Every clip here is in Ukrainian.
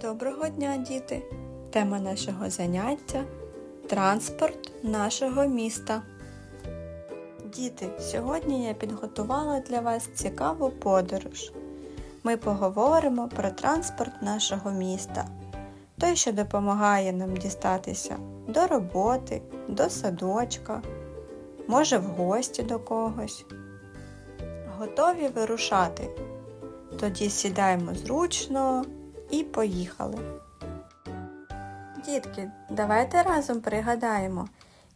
Доброго дня, діти! Тема нашого заняття транспорт нашого міста. Діти, сьогодні я підготувала для вас цікаву подорож. Ми поговоримо про транспорт нашого міста, той, що допомагає нам дістатися до роботи, до садочка, може в гості до когось. Готові вирушати? Тоді сідаємо зручно і поїхали. Дітки, давайте разом пригадаємо,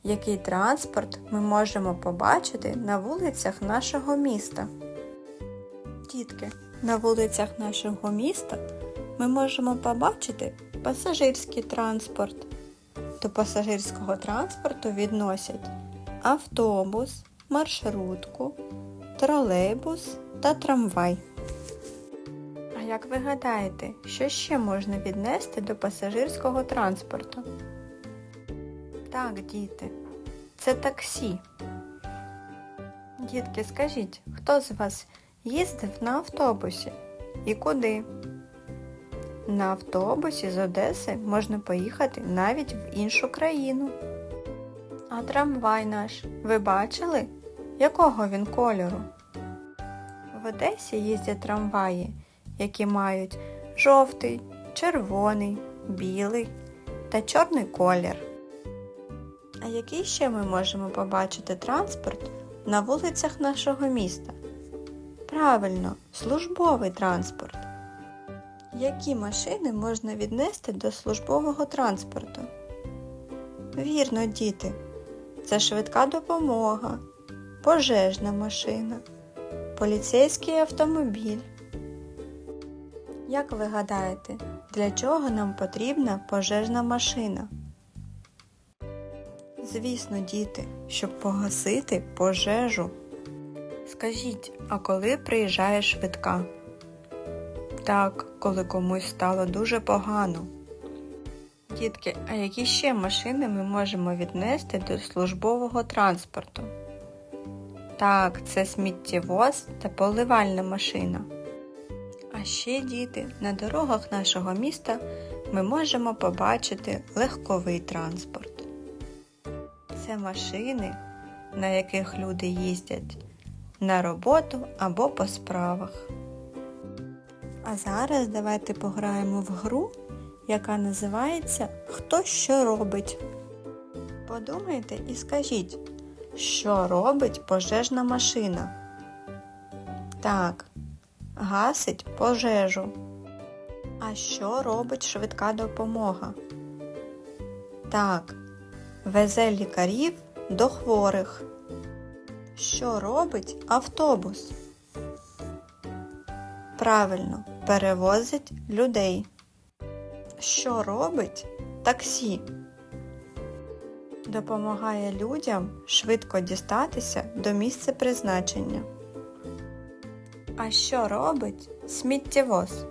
який транспорт ми можемо побачити на вулицях нашого міста. Дітки, на вулицях нашого міста ми можемо побачити пасажирський транспорт. До пасажирського транспорту відносять автобус, маршрутку, тролейбус та трамвай. Як ви гадаєте, що ще можна віднести до пасажирського транспорту? Так, діти, це таксі. Дітки, скажіть, хто з вас їздив на автобусі і куди? На автобусі з Одеси можна поїхати навіть в іншу країну. А трамвай наш, ви бачили? Якого він кольору? В Одесі їздять трамваї, які мають жовтий, червоний, білий та чорний колір. А який ще ми можемо побачити транспорт на вулицях нашого міста? Правильно, службовий транспорт. Які машини можна віднести до службового транспорту? Вірно, діти, це швидка допомога, пожежна машина, поліцейський автомобіль. Як ви гадаєте, для чого нам потрібна пожежна машина? Звісно, діти, щоб погасити пожежу. Скажіть, а коли приїжджає швидка? Так, коли комусь стало дуже погано. Дітки, а які ще машини ми можемо віднести до службового транспорту? Так, це сміттєвоз та поливальна машина. А ще, діти, на дорогах нашого міста ми можемо побачити легковий транспорт. Це машини, на яких люди їздять на роботу або по справах. А зараз давайте пограємо в гру, яка називається Хто що робить. Подумайте і скажіть, що робить пожежна машина? Так, гасить пожежу. А що робить швидка допомога? Так, везе лікарів до хворих. Що робить автобус? Правильно, перевозить людей. Що робить таксі? Допомагає людям швидко дістатися до місця призначення. А що робить сміттєвоз?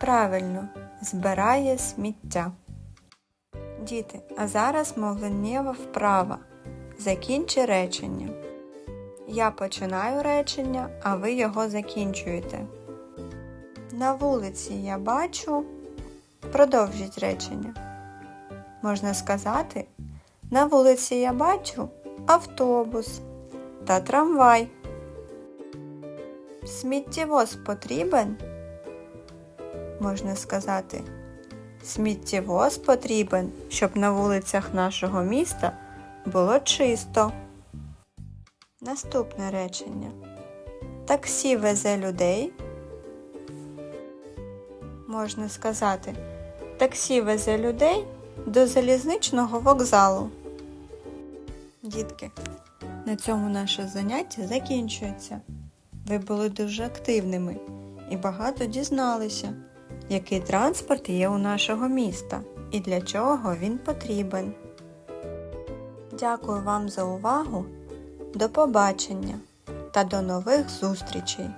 Правильно, збирає сміття. Діти, а зараз мовленнєва вправа. Закінчи речення. Я починаю речення, а ви його закінчуєте. На вулиці я бачу. Продовжіть речення. Можна сказати, на вулиці я бачу автобус та трамвай. Сміттєвоз потрібен? Можна сказати, сміттєвоз потрібен, щоб на вулицях нашого міста було чисто. Наступне речення. Таксі везе людей. Можна сказати, таксі везе людей до залізничного вокзалу. Дітки, на цьому наше заняття закінчується. Ви були дуже активними і багато дізналися, який транспорт є у нашого міста і для чого він потрібен. Дякую вам за увагу. До побачення та до нових зустрічей!